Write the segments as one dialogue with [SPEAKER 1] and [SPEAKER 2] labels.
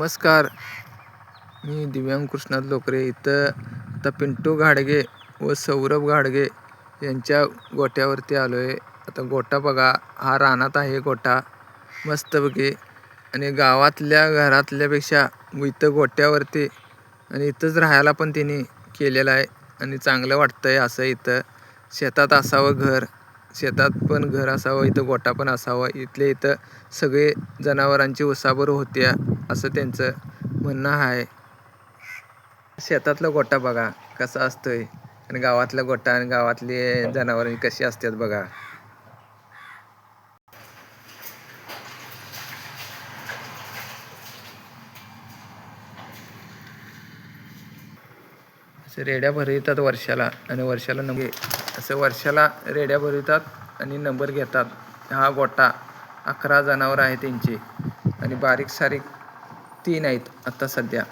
[SPEAKER 1] नमस्कार. मी दिव्यांग कृष्णात लोकरे. इथं आता पिंटू घाडगे व सौरभ घाडगे यांच्या गोट्यावरती आलो आहे आता गोटा बघा. हा रानात आहे गोटा. मस्तपैकी आणि गावातल्या घरातल्यापेक्षा इथं गोट्यावरती आणि इथंच राहायला पण तिने केलेलं आहे. आणि चांगलं वाटतं आहे असं इथं. शेतात असावं घर. शेतात पण घर असावं इथं गोठा पण असावा. इथले इथं सगळे जनावरांची उसाबर होत्या असं त्यांचं म्हणणं आहे. शेतातला गोठा बघा कसा असतोय आणि गावातला गोठा आणि गावातली जनावरं कशी असतात बघा. रेड्या भर येतात वर्षाला आणि वर्षाला नमगे असं वर्षाला रेड्या भरवितात आणि नंबर घेतात. हा गोटा अकरा जनावर आहे त्यांची. आणि बारीक सारीक तीन आहेत आता सध्या.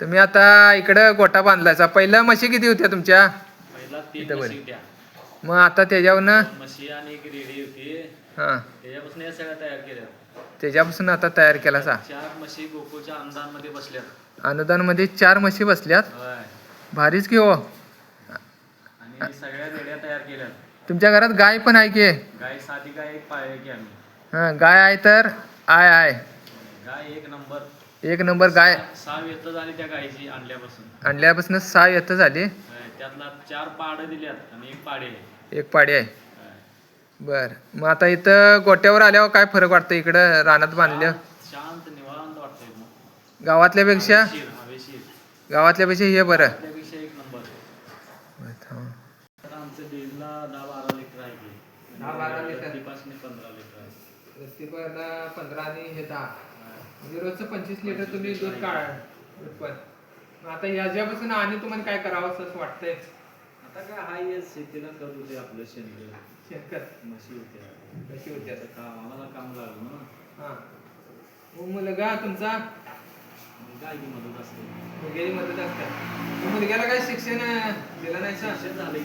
[SPEAKER 1] तुम्ही आता इकडं गोटा बांधलायचा. पहिल्या म्हशी किती होत्या तुमच्या?
[SPEAKER 2] पहिला
[SPEAKER 1] मग आता त्याच्यावरनं?
[SPEAKER 2] म्हशी आणि एक रेडी होती.
[SPEAKER 1] हां.
[SPEAKER 2] त्याच्यापासून
[SPEAKER 1] आता तयार केला सा
[SPEAKER 2] बसल्यात.
[SPEAKER 1] अनुदानमध्ये चार म्हशी बसल्यात? भारीच की हो
[SPEAKER 2] आणि सगळ्या रेड्या तयार केल्यात
[SPEAKER 1] तुमच्या घरात गाय पण आहे की?
[SPEAKER 2] गाय साधी गाय एक पाळली की आम्ही.
[SPEAKER 1] हां गाय आहे तर? आय आहे
[SPEAKER 2] गाय एक नंबर.
[SPEAKER 1] एक नंबर गाय.
[SPEAKER 2] सहा व्यस्त झाली त्या गायची आणल्यापासून.
[SPEAKER 1] आणल्यापासून सहा येतं झाली?
[SPEAKER 2] होय, त्यातला चार पाड दिल्यात आणि एक पाडे आहे.
[SPEAKER 1] एक पाडी आहे.
[SPEAKER 2] होय.
[SPEAKER 1] बर. मग आता इथं गोट्यावर आल्यावर काय फरक वाटतं? इकडं रानात बांधल्या?
[SPEAKER 2] शांत निवांत वाटतंय मग.
[SPEAKER 1] गावातल्यापेक्षा?
[SPEAKER 2] हवेशीर हवेशीर.
[SPEAKER 1] गावातल्यापेक्षा हे बरं
[SPEAKER 2] त्यापेक्षा एक नंबर
[SPEAKER 1] बर, थांब.
[SPEAKER 2] तर आमचं डेजला दहा बारा लिटर आहे की
[SPEAKER 1] दहा बारा लिटर.
[SPEAKER 2] पंधरा लिटर. आहे
[SPEAKER 1] पंधरा आणि हे दहा. म्हणजे रोजचं पंचवीस लिटर तुम्ही दूध काढ. मग आता याच्यापासून आणि तुम्हाला काय करावं असं वाटतंय?
[SPEAKER 2] आता काय हाय शेतीला करत होते आपलं शेणगे
[SPEAKER 1] शेतकत
[SPEAKER 2] म्हशी होत्या.
[SPEAKER 1] कशी होती
[SPEAKER 2] आता काम आम्हाला काम लागलं ना.
[SPEAKER 1] हा. मुलगा तुमचा?
[SPEAKER 2] की मदत असते.
[SPEAKER 1] मुलग्याची मदत असते. मुलग्याला काय शिक्षण दिलं नाही
[SPEAKER 2] शिक्षण झालं.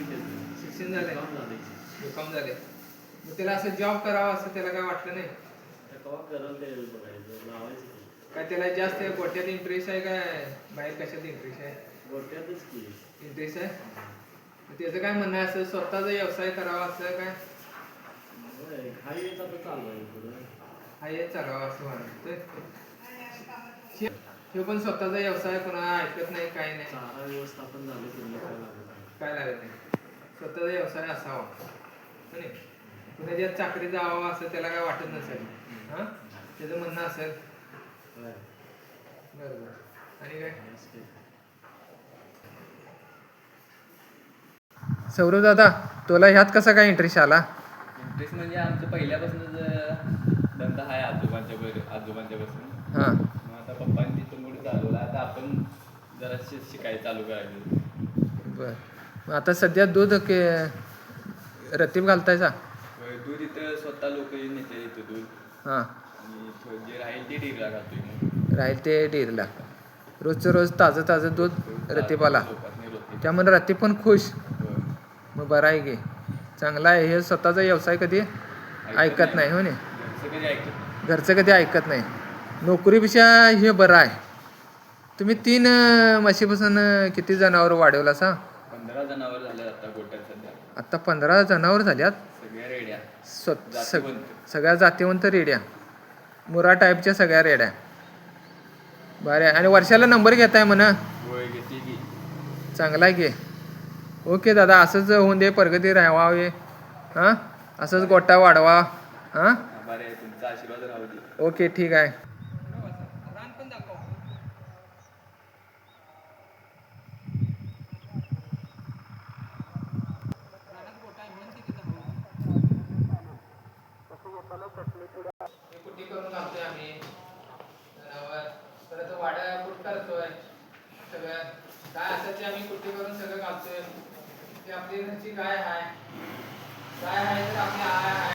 [SPEAKER 1] शिक्षण झालंय.
[SPEAKER 2] काम झालंय. की.
[SPEAKER 1] बीकॉम झाले मग त्याला असं जॉब करावा असं त्याला काय वाटलं नाही. काय त्याला जास्त गोट्यात इंटरेस्ट आहे काय? बाहेर कशात इंटरेस्ट आहे?
[SPEAKER 2] गोट्यातच की.
[SPEAKER 1] इंटरेस्ट आहे? मग त्याचं काय म्हणणं आहे? असं स्वतःचा व्यवसाय करावा असं काय?
[SPEAKER 2] होय, हेच आता चालू आहे पुढं.
[SPEAKER 1] हा चालावा असं वाटतं हे पण स्वतःचा व्यवसाय कोणा ऐकत नाही काय नाही.
[SPEAKER 2] चारा व्यवस्थापन झालं की मला काय लागत नाही.
[SPEAKER 1] काय लागत नाही. स्वतःचा व्यवसाय असावा. हो नाही? कुणाच्या चाकरी जावं असं त्याला काय वाटत नसेल. हां? त्याचं म्हणणं असेल. बरोबर. आणि काय. सौरभ दादा तुला ह्यात कसा काय इंटरेस्ट आला?
[SPEAKER 3] इंटरेस्ट म्हणजे आमचं पहिल्यापासूनच धंदा आहे आजोबांच्या आजोबांच्या पासून.
[SPEAKER 1] हां.
[SPEAKER 3] आता पप्पांनी तिथून चालवला. आता आपण जरा शिकायला चालू करायचं.
[SPEAKER 1] बर. आता सध्या दूध के रतीब घालतायचा
[SPEAKER 3] स्वतः लोक नेते दूध
[SPEAKER 1] हां.
[SPEAKER 3] आणि थो- जे राहील ते डेअरीला घालतोय मग.
[SPEAKER 1] राहील ते डेअरीला रोजचं रोज ताजं ताजं दूध
[SPEAKER 3] लोकांनी रोजचे.
[SPEAKER 1] त्यामुळे रतीब पण खुश.
[SPEAKER 3] होय.
[SPEAKER 1] मग बरं आहे की. चांगला आहे. हे स्वतःचा व्यवसाय कधी ऐकत नाही. हो ने
[SPEAKER 3] घरचं कधी ऐकत नाही.
[SPEAKER 1] घरचं कधी ऐकत नाही. नोकरीपेक्षा हे बरं आहे. तुम्ही तीन अं, म्हशीपासून अं, किती जनावर वाढवला सा
[SPEAKER 3] पंधरा जनावर झाले आता गोट्यात सध्या.
[SPEAKER 1] आत्ता पंधरा जनावर झाल्यात? स्व सग. सगळ्या जातीवंत रेड्या. मुरा टाईपच्या सगळ्या रेड्या. बरं आहे. आणि वर्षाला नंबर घेताय म्हणा.
[SPEAKER 3] घेते की.
[SPEAKER 1] चांगला आहे की. ओके दादा असंच होऊन दे प्रगती राहावे. हां? असंच गोटा वाढवा. हां?
[SPEAKER 3] आहे.
[SPEAKER 1] ओके ठीक आहे कुट्टी करून घालतोय आम्ही जनावर परत वाड्या कुट करतोय सगळं. काय असेल ते आम्ही कुठे करून सगळं घालतोय. ते आपली घरची गाय आहे गाय आहे तर आपली आय आहे